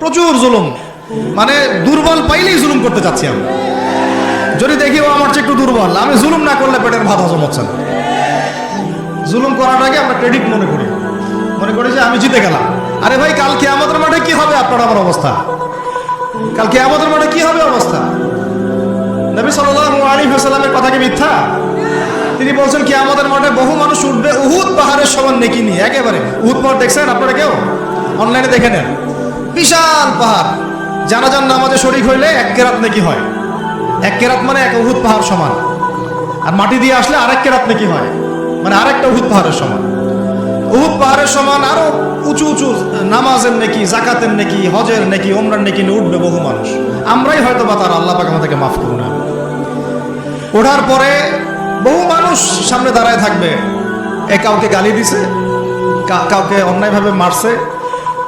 প্রচুর জুলুম। মানে দুর্বল পাইলেই জুলুম করতে চাচ্ছি আমি। যদি দেখি, ও, আমার চেয়ে একটু দুর্বল, আমি জুলুম না করলে পেটের ভাত হজম হচ্ছে না। জুলুম করাটাকে আমরা ক্রেডিট মনে করি। মনে করি যে আমি জিতে গেলাম। আরে ভাই, কাল আমাদের মাঠে কি হবে আপনার আমার অবস্থা? কাল আমাদের মাঠে কি হবে অবস্থা? নবী সাল্লাল্লাহু আলাইহি ওয়াসাল্লামের কথা কি মিথ্যা? তিনি বলছেন কি আমাদের মাঠে বহু মানুষ উঠবে উহুদ পাহাড়ের সমান নেকি নিয়ে। একেবারে। উহুদ পাহাড় দেখছেন আপনারা কেউ? অনলাইনে দেখে নেন। বিশাল পাহাড়। জানাজান নামাজে শরিক হইলে এক কেরাত নাকি হয়। এক কেরাত মানে এক উহুদ পাহাড় সমান। আর মাটি দিয়ে আসলে আরেক কেরাত নাকি হয়। মানে আরেকটা উহুদ পাহাড়ের সমান। উহুদ পাহাড়ের সমান আরও উঁচু উঁচু নামাজের নাকি জাকাতের নাকি, হজের নাকি ওমরার নাকি উঠবে বহু মানুষ। আমরাই হয়তো বা তার আল্লাহ পাক আমাদেরকে মাফ করুন আমি ওঠার পরে বহু মানুষ সামনে দাঁড়ায় থাকবে। এ কাউকে গালি দিছে কাউকে অন্যায়ভাবে মারছে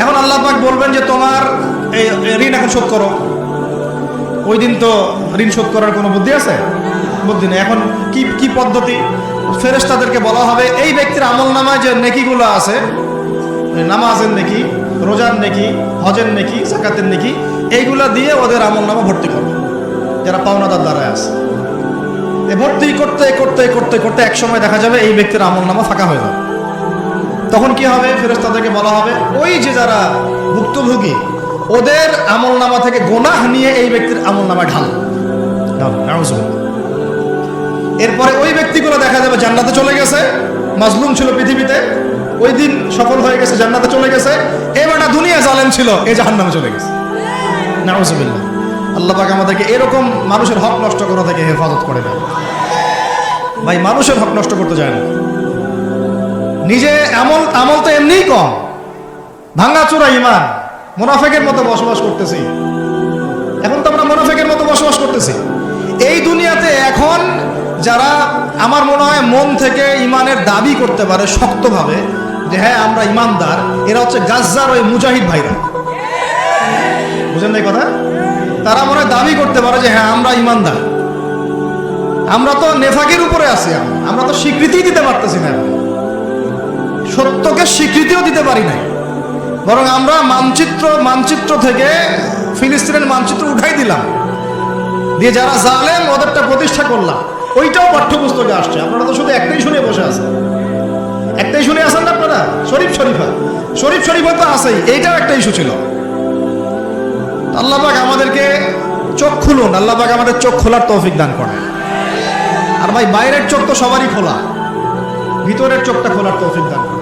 এখন আল্লাহ পাক বলবেন যে তোমার এই ঋণ এখন শোধ করো। ওই দিন তো ঋণ শোধ করার কোনো বুদ্ধি আছে? বুদ্ধি নেই। এখন কি কি পদ্ধতি? ফেরেশতাদেরকে বলা হবে, এই ব্যক্তির আমল নামায় যে নেকিগুলো আছে মানে নামাজের নেকি, রোজার নেকি, হজের নেকি জাকাতের নেকি, এইগুলা দিয়ে ওদের আমল নামা ভর্তি করবে যারা পাওনাদার দ্বারা আছে। এ ভর্তি করতে করতে করতে করতে এক সময় দেখা যাবে এই ব্যক্তির আমল নামা ফাঁকা হয়ে যাবে। তখন কি হবে? ফেরেশতাদেরকে বলা হবে, ওই যে যারা ভুক্তভোগী, ওদের আমল নামা থেকে গোনাহ নিয়ে এই ব্যক্তির আমল নামা ঢাল এরপরে ওই ব্যক্তিগুলো দেখা যাবে জান্নাতে চলে গেছে, মাজলুম ছিল পৃথিবীতে, ওই দিন সফল হয়ে গেছে, জান্নাতে চলে গেছে এবারটা দুনিয়া জালেম ছিল এই জাহান্নামে চলে গেছে। নাউজুবিল্লাহ। আল্লাহ পাক আমাদেরকে এরকম মানুষের হক নষ্ট করা থেকে হেফাজত করে না ভাই, মানুষের হক নষ্ট করতে যায় না। নিজে আমল আমল তো এমনিই কম। ভাঙাচোরা ইমান, মোনাফেকের মতো বসবাস করতেছি। এখন তো আমরা মোনাফেকের মতো বসবাস করতেছি। এই দুনিয়াতে এখন যারা আমার মনে হয় মন থেকে ইমানের দাবি করতে পারে শক্তভাবে, যে হ্যাঁ আমরা ইমানদার, এরা হচ্ছে গাজ্জার ওই মুজাহিদ ভাইরা। বুঝেন এই কথা? তারা মনে হয় দাবি করতে পারে যে হ্যাঁ আমরা ইমানদার। আমরা তো নেফাকের উপরে আছি আমরা। তো স্বীকৃতি দিতে পারতেছি না। সত্যকে স্বীকৃতিও দিতে পারি নাই। বরং আমরা মানচিত্র মানচিত্র থেকে ফিলিস্তিনের মানচিত্র উঠাই দিলাম। দিয়ে যারা জালেম, ওদেরটা প্রতিষ্ঠা করলাম। ওইটাও পাঠ্যপুস্তকে আসছে। আপনারা তো শুধু একটাই শুনে বসে আছেন। একটাই শুনে আছেন না আপনারা? শরীফ শরীফা শরীফ শরীফা তো আছেই। এইটাও একটা ইস্যু ছিল। আল্লাহবাক আমাদেরকে চোখ খুলুন। আল্লাহবাক আমাদের চোখ খোলার তৌফিক দান করে আর ভাই, বাইরের চোখ তো সবারই খোলা। ভিতরের চোখটা খোলার তৌফিক দান করেন।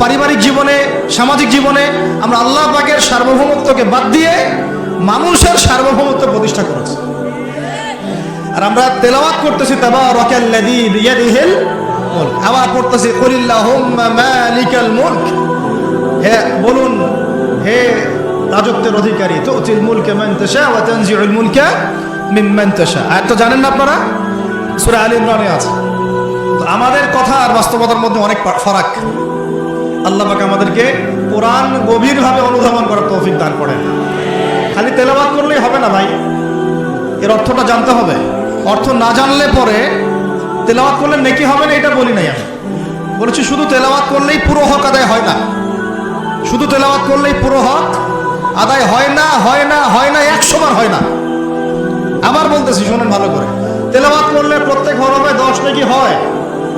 পারিবারিক জীবনে, সামাজিক জীবনে আমরা আল্লাহ পাকের সার্বভৌমত্বকে বাদ দিয়ে মানুষের সার্বভৌমত্ব প্রতিষ্ঠা করেছি। আর আমরা তেলাওয়াত করতেছি তাবারাকাল্লাযী বিয়াদিহিল মুলক। আবার পড়তেছি কুলিল্লাহুম্মা মালিকাল মুলক। হে বলুন, হে রাজত্বের অধিকারী, তুতিল মুলকা মান তাশা ওয়া তানজিউল মুলকা আর তো জানেন না আপনারা, সূরা আলী ইমরানে আছে। তো আমাদের কথা আর বাস্তবতার মধ্যে অনেক ফারাক। আল্লাহ পাক আমাদেরকে কোরআন গভীরভাবে অনুধাবন করার তৌফিক দান করেন। খালি তেলাবাদ করলেই হবে না ভাই? এর অর্থটা জানতে হবে। অর্থ না জানলে পরে তেলাওয়াত করলে নেকি হবে না এটা বলি নাই আমি। বলেছি শুধু তেলাওয়াত করলেই পুরো হক আদায় হয় না। শুধু তেলাওয়াত করলেই পুরো হক আদায় হয় না হয় না হয় না, একশো হয় না। আবার বলতেছি, শোনেন ভালো করে। তেলাওয়াত করলে প্রত্যেক হরফে দশ নাকি হয়।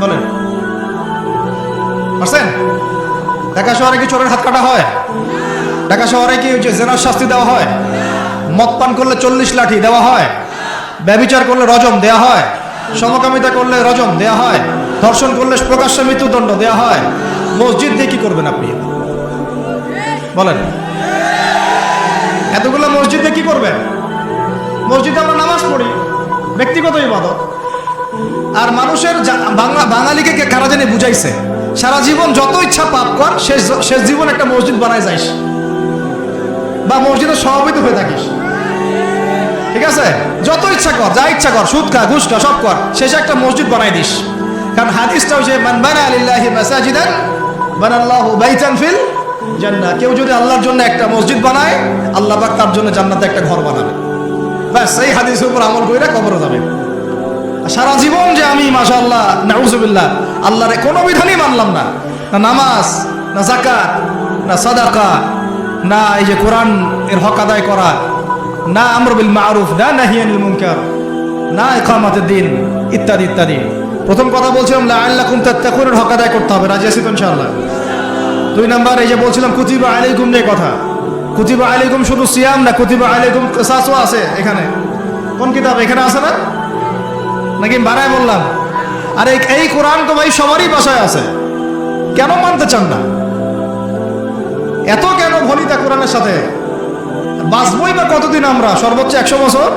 বলেন পারছেন ঢাকা শহরে কি চোরের হাত কাটা হয়? ঢাকা শহরে কি জেনার শাস্তি দেওয়া হয়? মদ পান করলে চল্লিশ লাঠি দেওয়া হয়? ব্যবিচার করলে রজম দেয়া হয়? সমকামিতা করলে রজম দেয়া হয়? ধর্ষণ করলে প্রকাশ্য মৃত্যুদণ্ড দেয়া হয়? মসজিদ দিয়ে কি করবেন আপনি? বলেন। এতগুলো মসজিদে কি করবেন? মসজিদে আমরা নামাজ পড়ি। ব্যক্তিগত ইবাদত। আর মানুষের বাংলা বাঙালিকে কে কারা জানি বুঝাইছে? সারা জীবন যত ইচ্ছা পাপ কর, শেষ শেষ জীবন একটা মসজিদ বানায় যাইস। বা মসজিদে সভাপতি হয়ে থাকিস। ঠিক আছে? যত ইচ্ছা কর, যা ইচ্ছা কর, সুদ খা, ঘুষ খা, সব কর, শেষে একটা মসজিদ বানাই দিস। কারণ হাদিসটা হচ্ছে, মান বানা আলিল্লাহি মাসাজিদান, বানাল্লাহু বাইতান ফিল জান্নাহ। কেউ যদি আল্লাহর জন্য একটা মসজিদ বানায়, আল্লাহ পাক তার জন্য জান্নাতে একটা ঘর বানাবে। ব্যাস, এই হাদিসের উপর আমল কইরা কবরে যাবে। সারা জীবন যে আমি, মাশাআল্লাহ, নাউজুবিল্লাহ, আল্লাহর কোনো বিধানই মানলাম না। না নামাজ, না জাকাত না সাদাকা, না এই যে কোরআন এর হক আদায় করা, না আমর বিল মারুফ, না নাহিয়ানিল মুনকার, না ইকামাতের দিন, ইত্যাদি ইত্যাদি। প্রথম কথা বলছিলাম, লাআল্লাকুম তাত্তাকুনের হক আদায় করতে হবে। রাজি আছি তো ইনশাআল্লাহ? দুই নাম্বার, এই যে বলছিলাম, কুতিবা আলাইকুম নিয়ে কথা। কুতিবা আলাইকুম শুধু সিয়াম না, কুতিবা আলাইকুম কিসাসও আছে এখানে। কোন কিতাব? এখানে আছে না? নাকি বাড়ায় বললাম? আর এই কোরআন তো ভাই সবারই বাসায় আছে। কেন মানতে চান না? এত কেন ভলিতা কোরআনের সাথে? বাঁচবই বা কতদিন আমরা? সর্বোচ্চ একশো বছর?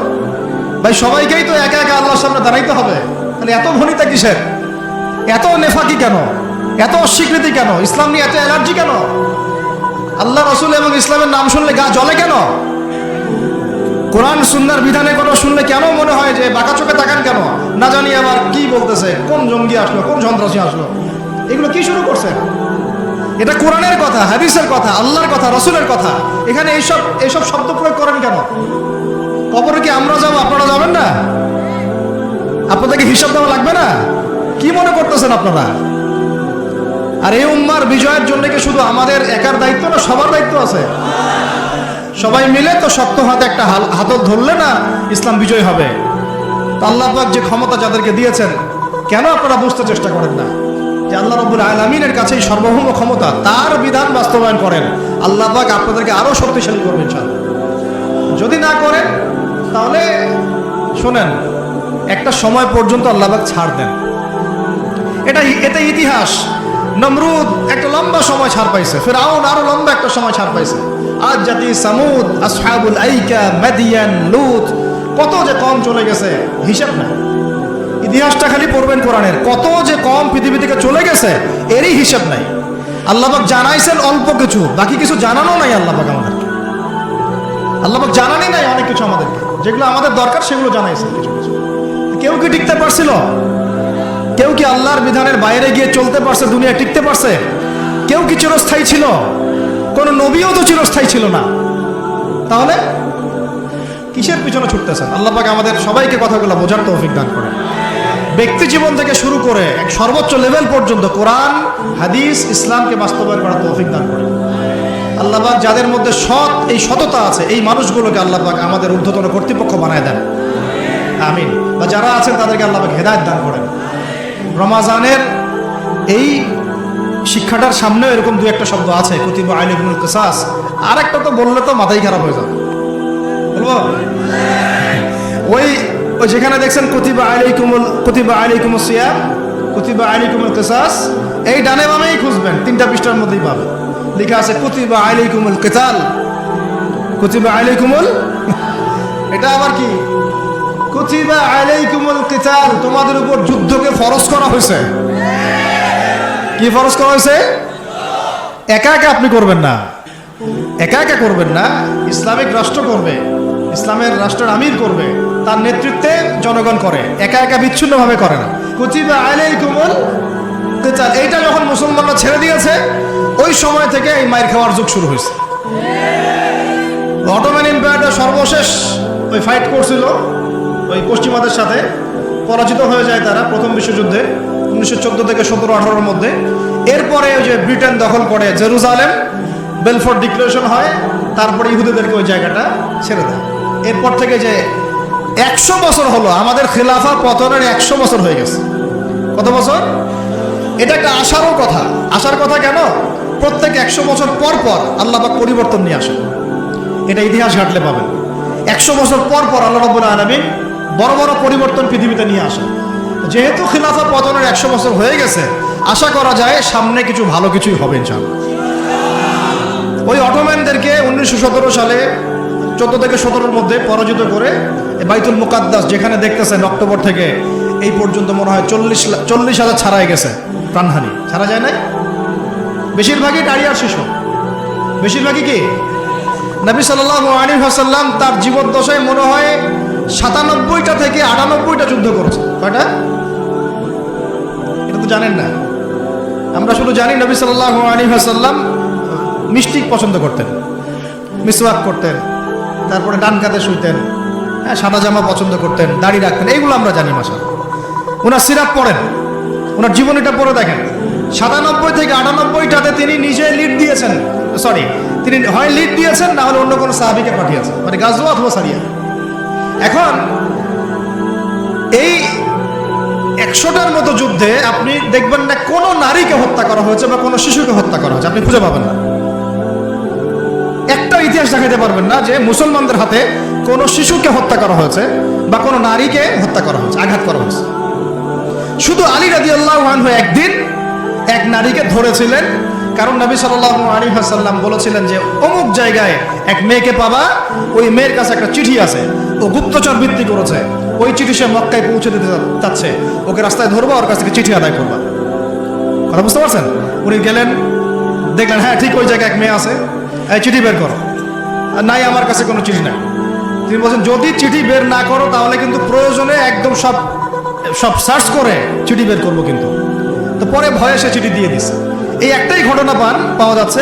ভাই সবাইকেই তো একা একা আল্লাহর সামনে দাঁড়াইতে হবে। তাহলে এত ভনিতা কিসের? এত নেফাকি কেন? এত অস্বীকৃতি কেন? ইসলাম নিয়ে এত অ্যালার্জি কেন? আল্লাহ রসুল এবং ইসলামের নাম শুনলে গা জ্বলে কেন? কোরআন সুন্নার বিধানে কোনো শুনলে কেন মনে হয় যে বাঁকা চোখে তাকান কেন? না জানি আবার কি বলতেছে, কোন জঙ্গি আসলো, কোন সন্ত্রাসী আসলো। এগুলো কি শুরু করছে? এটা কোরআনের কথা, হাদিসের কথা, আল্লাহর কথা, রসুলের কথা। এখানে এইসব এইসব শব্দ প্রয়োগ করেন কেন? কবরে কি আমরা যাব, আপনারা যাবেন না? আপনাদেরকে হিসাব দেওয়া লাগবে না? কি মনে করতেছেন আপনারা? আর এই উম্মার বিজয়ের জন্য কি শুধু আমাদের একার দায়িত্ব না, সবার দায়িত্ব আছে? সবাই মিলে তো শক্ত হাতে একটা হাতল ধরলে না ইসলাম বিজয় হবে। আল্লাহ পাক যে ক্ষমতা যাদেরকে দিয়েছেন, কেন আপনারা বুঝতে চেষ্টা করেন না? যে আল্লাহ রব্বুল আলমিনের কাছেই সর্বভৌম ক্ষমতা, তার বিধান বাস্তবায়ন করেন। আল্লাহ পাক আপনাদেরকে আরও শক্তিশালী করবেন, ইনশাআল্লাহ। যদি না করেন, তাহলে শোনেন, একটা সময় পর্যন্ত আল্লাহ পাক ছাড় দেন। এটা এটা ইতিহাস। নমরুদ একটা লম্বা সময় ছাড় পাইছে ফের ফেরাউন আরও লম্বা একটা সময় ছাড় পাইছে। আজ জাতি সামুদ, আসহাবুল আইকা, মাদিয়ান, লুত কত যে কম চলে গেছে, হিসাব না ইতিহাসটা খালি পড়বেন কোরআনের। কত যে কম পৃথিবী থেকে চলে গেছে, এরই হিসাব নাই। আল্লাহবাক জানাইছেন অল্প কিছু, বাকি কিছু জানানো নাই আল্লাহবাক আমাদেরকে। আল্লাহবাক জানানি নাই অনেক কিছু আমাদেরকে। যেগুলো আমাদের দরকার, সেগুলো জানাইছেন কিছু কিছু। কেউ কি টিকতে পারছিল? কেউ কি আল্লাহর বিধানের বাইরে গিয়ে চলতে পারছে দুনিয়া টিকতে পারছে? কেউ কি চিরস্থায়ী ছিল? কোন নবীও তো চিরস্থায়ী ছিল না। তাহলে কিসের পিছনে ছুটতেছেন? আল্লাহ পাক আমাদের সবাইকে কথাগুলো বোঝার তৌফিক দান করেন। ব্যক্তি জীবন থেকে শুরু করে এক সর্বোচ্চ লেভেল পর্যন্ত কোরআন, হাদিস, ইসলামকে বাস্তবায়ন করার তৌফিক দান করেন। আল্লাহবাক যাদের মধ্যে সৎ, এই সততা আছে, এই মানুষগুলোকে আল্লাহবাক আমাদের ঊর্ধ্বতন কর্তৃপক্ষ বানায় দেন। আমিন। বা যারা আছেন তাদেরকে আল্লাহবাক হেদায়ত দান করেন। রমাজানের এই শিক্ষাটার সামনেও এরকম দু একটা শব্দ আছে, কুতিব আইলিকুল কেসাস। আর একটা তো বললে তো মাথাই খারাপ হয়ে যাবে। ওই ওই যেখানে দেখছেন কুতিবা আলাইকুমুল কুতিবা আলাইকুম সিয়াম, কুতিবা আলাইকুমুল কিসাস, এই ডানে বামেই খুঁজবেন, তিনটা পৃষ্ঠার মধ্যেই পাবেন। লেখা আছে কুতিবা আলাইকুমুল কিতাল। কুতিবা আলাইকুমুল এটা আবার কি? কুতিবা আলাইকুমুল কিতাল, তোমাদের উপর যুদ্ধকে ফরজ করা হয়েছে। কি ফরজ করা হয়েছে? একা একা আপনি করবেন না। একা একা করবেন না ইসলামিক রাষ্ট্র করবে। ইসলামের রাষ্ট্রের আমির করবে, তার নেতৃত্বে জনগণ করে, একা একা বিচ্ছিন্নভাবে করে না। কুচিবা আলাইকুমুল কিতাল এইটা যখন মুসলমানরা ছেড়ে দিয়েছে, ওই সময় থেকে এই মায়ের খাওয়ার যুগ শুরু হয়েছে। অটোম্যান এম্পায়ারটা সর্বশেষ ওই ফাইট করছিল, ওই পশ্চিমাদের সাথে। পরাজিত হয়ে যায় তারা প্রথম বিশ্বযুদ্ধে, উনিশশো চোদ্দ থেকে সতেরো আঠারোর মধ্যে। এরপরে ওই যে ব্রিটেন দখল করে জেরুজালেম বেলফোর্ড ডিক্লারেশন হয়, তারপরে ইহুদিদেরকে ওই জায়গাটা ছেড়ে দেয়। এরপর থেকে যে একশো বছর হলো, আমাদের খেলাফা পতনের একশো বছর হয়ে গেছে। কত বছর? এটা একটা আশারও কথা। আশার কথা কেন? প্রত্যেক একশো বছর পর পর আল্লাহ পরিবর্তন নিয়ে আসে এটা ইতিহাস ঘাটলে পাবেন। একশো বছর পর পর আল্লাহ রব্বুল আলমিন বড় বড় পরিবর্তন পৃথিবীতে নিয়ে আসে যেহেতু খিলাফা পতনের একশো বছর হয়ে গেছে, আশা করা যায় সামনে কিছু ভালো কিছুই হবে, ইনশাআল্লাহ। ওই অটোম্যানদেরকে উনিশশো সতেরো সালে চোদ্দ থেকে সতেরোর মধ্যে পরাজিত করে বাইতুল মুকাদ্দাস, যেখানে দেখতেছেন অক্টোবর থেকে এই পর্যন্ত মনে হয় চল্লিশ চল্লিশ হাজার ছাড়াই গেছে প্রাণহানি। ছাড়া যায় নাই? বেশিরভাগই নারী শিশু। বেশিরভাগই কি? নবী সাল্লাহ আলী হাসাল্লাম তার জীবদ্দশায় মনে হয় সাতানব্বইটা থেকে আটানব্বইটা যুদ্ধ করেছে। কয়টা? এটা তো জানেন না। আমরা শুধু জানি নবী সাল্লাহ আলী হাসাল্লাম মিষ্টি পছন্দ করতেন, মিসওয়াক করতেন। তারপরে ডান কাতে শুইতেন। হ্যাঁ সাদা জামা পছন্দ করতেন, দাড়ি রাখতেন, এইগুলো আমরা জানি মাসা ওনার সিরাপ পড়েন। ওনার জীবনীটা পড়ে দেখেন। সাতানব্বই থেকে আটানব্বইটাতে তিনি নিজে লিড দিয়েছেন। সরি, তিনি হয় লিড দিয়েছেন, না হলে অন্য কোনো সাহাবিকে পাঠিয়েছেন। মানে গাজওয়া অথবা সারিয়া। এখন এই একশোটার মতো যুদ্ধে আপনি দেখবেন না কোনো নারীকে হত্যা করা হয়েছে বা কোনো শিশুকে হত্যা করা হয়েছে। আপনি খুঁজে পাবেন না। ইতিহাস দেখাতে পারবেন না যে মুসলমানদের হাতে কোনো শিশুকে হত্যা করা হয়েছে বা কোনো নারীকে হত্যা করা হয়েছে, আঘাত করা হয়েছে। শুধু আলী রাজি আল্লাহ একদিন এক নারীকে ধরেছিলেন, কারণ নবী সাল্লাহ আলী হাসাল্লাম বলেছিলেন যে অমুক জায়গায় এক মেয়েকে পাবা, ওই মেয়ের কাছে একটা চিঠি আছে, ও গুপ্তচর বৃত্তি করেছে, ওই চিঠি সে মক্কায় পৌঁছে দিতে চাচ্ছে, ওকে রাস্তায় ধরবো, ওর কাছ থেকে চিঠি আদায় করবা। কথা বুঝতে পারছেন? উনি গেলেন, দেখলেন হ্যাঁ ঠিক ওই জায়গায় এক মেয়ে আছে, এই চিঠি বের করো। আর নাই আমার কাছে কোনো চিঠি নাই। তিনি বলছেন, যদি চিঠি বের না করো, তাহলে কিন্তু প্রয়োজনে একদম সব সব সার্চ করে চিঠি বের করব কিন্তু। তো পরে ভয়ে সে চিঠি দিয়ে দিছে। এই একটাই ঘটনা পান, পাওয়া যাচ্ছে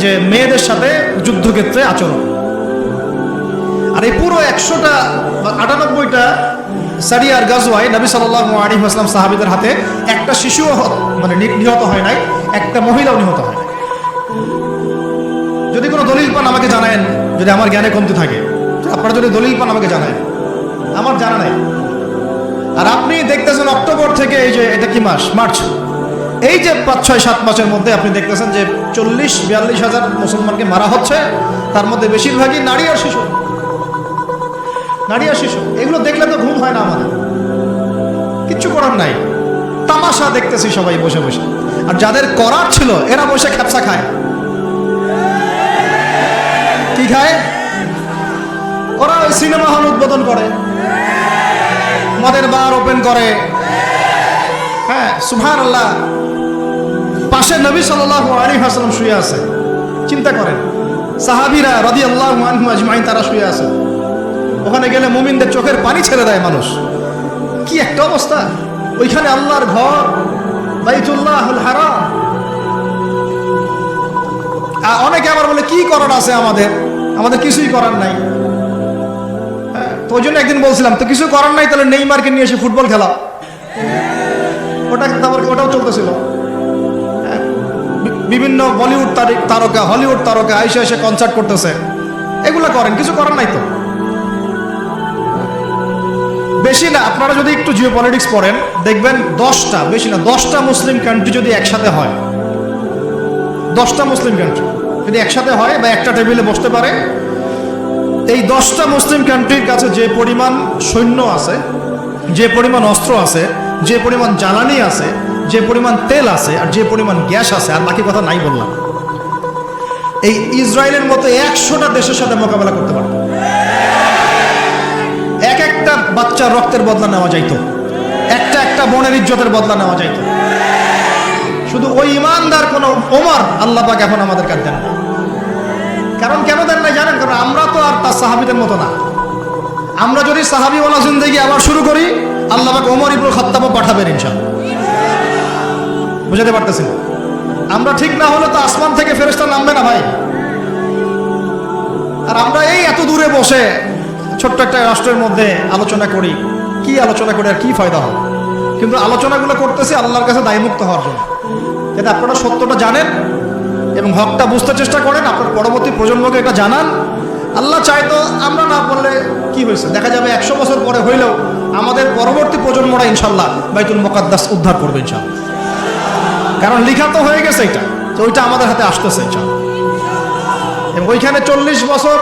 যে মেয়েদের সাথে যুদ্ধক্ষেত্রে আচরণ। আর এই পুরো একশোটা আটানব্বইটা সারিয়ার গাজওয়াই নবী সাল্লাহ আলী আসলাম সাহাবিদের হাতে একটা শিশুও মানে নিহত হয় নাই, একটা মহিলাও নিহত হয় যদি কোনো দলিল পান, আমাকে জানায়েন। যদি আমার জ্ঞানে কমতে থাকে, আপনারা যদি দলিল পান, আমাকে জানায়। আমার জানা নাই। আর আপনি দেখতেছেন অক্টোবর থেকে এই যে, এটা কি মাস? মার্চ। এই যে পাঁচ, ছয়, সাত মাসের মধ্যে আপনি দেখতেছেন যে চল্লিশ, বিয়াল্লিশ হাজার মুসলমানকে মারা হচ্ছে, তার মধ্যে বেশিরভাগই নারী আর শিশু। নারী আর শিশু। এগুলো দেখলে তো ঘুম হয় না আমাদের। কিচ্ছু করার নাই। তামাশা দেখতেছি সবাই বসে বসে। আর যাদের করার ছিল, এরা বসে খ্যাপসা খায়। খায় ওরা ওই সিনেমা হল উদ্বোধন করে। মদের বার ওপেন করে। হ্যাঁ সুভান আল্লাহ পাশে নবী সাল্লাহ আলী হাসলাম শুয়ে আছে। চিন্তা করেন, সাহাবিরা রদি আল্লাহ আজমাইন, তারা শুয়ে আছে। ওখানে গেলে মুমিনদের চোখের পানি ছেড়ে দেয় মানুষ। কি একটা অবস্থা। ওইখানে আল্লাহর ঘর বাইতুল্লাহ আর অনেকে আবার বলে, কি করার আছে আমাদের? আমাদের কিছুই করার নাই। হ্যাঁ, তো ওই জন্য একদিন বলছিলাম তো কিছু করার নাই তাহলে নেইমারকে নিয়ে এসে ফুটবল খেলা। ওটা তারপর ওটাও চলতেছিল। হ্যাঁ, বিভিন্ন বলিউড তারিক হলিউড তারকা আইসে এসে কনসার্ট করতেছে। এগুলো করেন কিছু করার নাই তো। বেশি না আপনারা যদি একটু জিও পলিটিক্স পড়েন দেখবেন দশটা বেশি না দশটা মুসলিম কান্ট্রি যদি একসাথে হয় দশটা মুসলিম কান্ট্রি যদি একসাথে হয় বা একটা টেবিলে বসতে পারে। এই দশটা মুসলিম কান্ট্রির কাছে যে পরিমাণ সৈন্য আছে, যে পরিমাণ অস্ত্র আছে, যে পরিমাণ জ্বালানি আছে, যে পরিমাণ তেল আছে, আর যে পরিমাণ গ্যাস আছে, আর বাকি কথা নাই বললাম। এই ইসরায়েলের মতো একশোটা দেশের সাথে মোকাবেলা করতে পারত। এক একটা বাচ্চার রক্তের বদলা নেওয়া যাইত। একটা একটা বনের ইজ্জতের বদলা নেওয়া যাইত। শুধু ওই ইমানদার কোনো ওমর আল্লাহ পাক এখন আমাদের কাছে দেন না। কারণ কেন দেন না জানেন? কারণ আমরা তো আর তার সাহাবিদের মতো না। আমরা যদি সাহাবিওয়ালা জিন্দগি আবার শুরু করি, আল্লাহ ওমর ইবুল খত্তাবও পাঠাবেন ইনশাল্লাহ বুঝাতে পারতেছেন? আমরা ঠিক না হলে তো আসমান থেকে ফেরেস্তা নামবে না ভাই। আর আমরা এই এত দূরে বসে ছোট্ট একটা রাষ্ট্রের মধ্যে আলোচনা করি, কি আলোচনা করে আর কি ফায়দা হবে কিন্তু আলোচনাগুলো করতেছি আল্লাহর কাছে দায়মুক্ত হওয়ার জন্য। যাতে আপনারা সত্যটা জানেন এবং হকটা বুঝতে চেষ্টা করেন, আপনার পরবর্তী প্রজন্মকে এটা জানান। আল্লাহ চায় তো আমরা না বললে কি হয়েছে? দেখা যাবে একশো বছর পরে হইলেও আমাদের পরবর্তী প্রজন্মরা ইনশাল্লাহ বাইতুল মোকাদ্দাস উদ্ধার করবে ইনশাল্লাহ। কারণ লিখা তো হয়ে গেছে এটা, তো ওইটা আমাদের হাতে আসতেছে ইনশাল্লাহ। এবং ওইখানে চল্লিশ বছর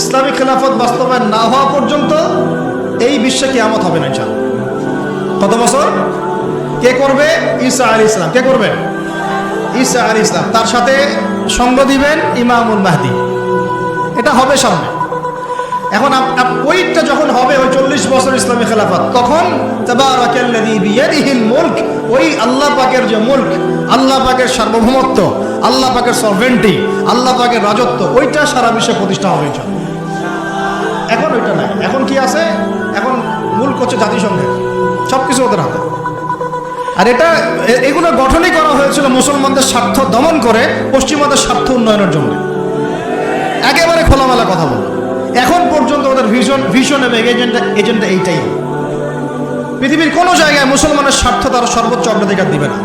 ইসলামিক খেলাফত বাস্তবায়ন না হওয়া পর্যন্ত এই বিশ্বে কিয়ামত হবে না ইনশাল্লাহ। কত বছর? কে করবে? ঈসা আলী ইসলাম কে করবে? ঈসা আলী ইসলাম তার সাথে সঙ্গ দিবেন ইমামুল মাহদি। এটা হবে সামনে। এখন ওইটা যখন হবে, ওই চল্লিশ বছর ইসলামী খেলাফত, তখন মুলক, ওই আল্লাহ পাকের যে মুল্ক, আল্লাহ পাকের সার্বভৌমত্ব, আল্লাহ পাকের সরভেন্টি, আল্লাহ পাকের রাজত্ব, ওইটা সারা বিশ্বে প্রতিষ্ঠা হবে এখন ওইটা নাই। এখন কি আছে? এখন মূল হচ্ছে জাতিসংঘের। সব কিছু ওদের হাতে। আর এটা এগুলো গঠনই করা হয়েছিল মুসলমানদের স্বার্থ দমন করে পশ্চিমাদের স্বার্থ উন্নয়নের জন্য। একেবারে খোলামেলা কথা বললাম। এখন পর্যন্ত ওদের ভিশন ভিশন এবং এজেন্ডা এজেন্ডা এইটাই। পৃথিবীর কোনো জায়গায় মুসলমানের স্বার্থ তারা সর্বোচ্চ অগ্রাধিকার দিবে না।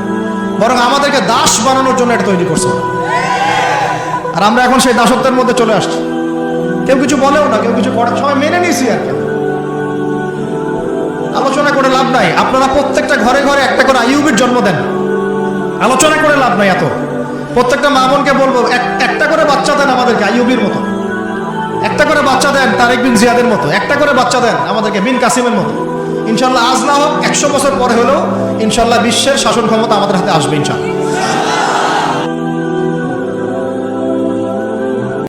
বরং আমাদেরকে দাস বানানোর জন্য এটা তৈরি করছে। আর আমরা এখন সেই দাসত্বের মধ্যে চলে আসছি। কেউ কিছু বলেও না, কেউ কিছু করে সবাই মেনে নিয়েছি আর কি। আলোচনা করে লাভ নাই। আপনারা প্রত্যেকটা ঘরে ঘরে একটা করে আইউবির জন্ম দেন। আলোচনা করে লাভ নাই এত। প্রত্যেকটা মা বোনকে বলব, এক- একটা করে বাচ্চা দেন আমাদেরকে আইউবির মতো। একটা করে বাচ্চা দেন তারেক বিন জিয়াদের মতো। একটা করে বাচ্চা দেন আমাদেরকে বিন কাসিমের মতো। ইনশাল্লাহ আজ না হোক, একশো বছর পরে হলেও ইনশাল্লাহ বিশ্বের শাসন ক্ষমতা আমাদের হাতে আসবে ইনশাল্লাহ।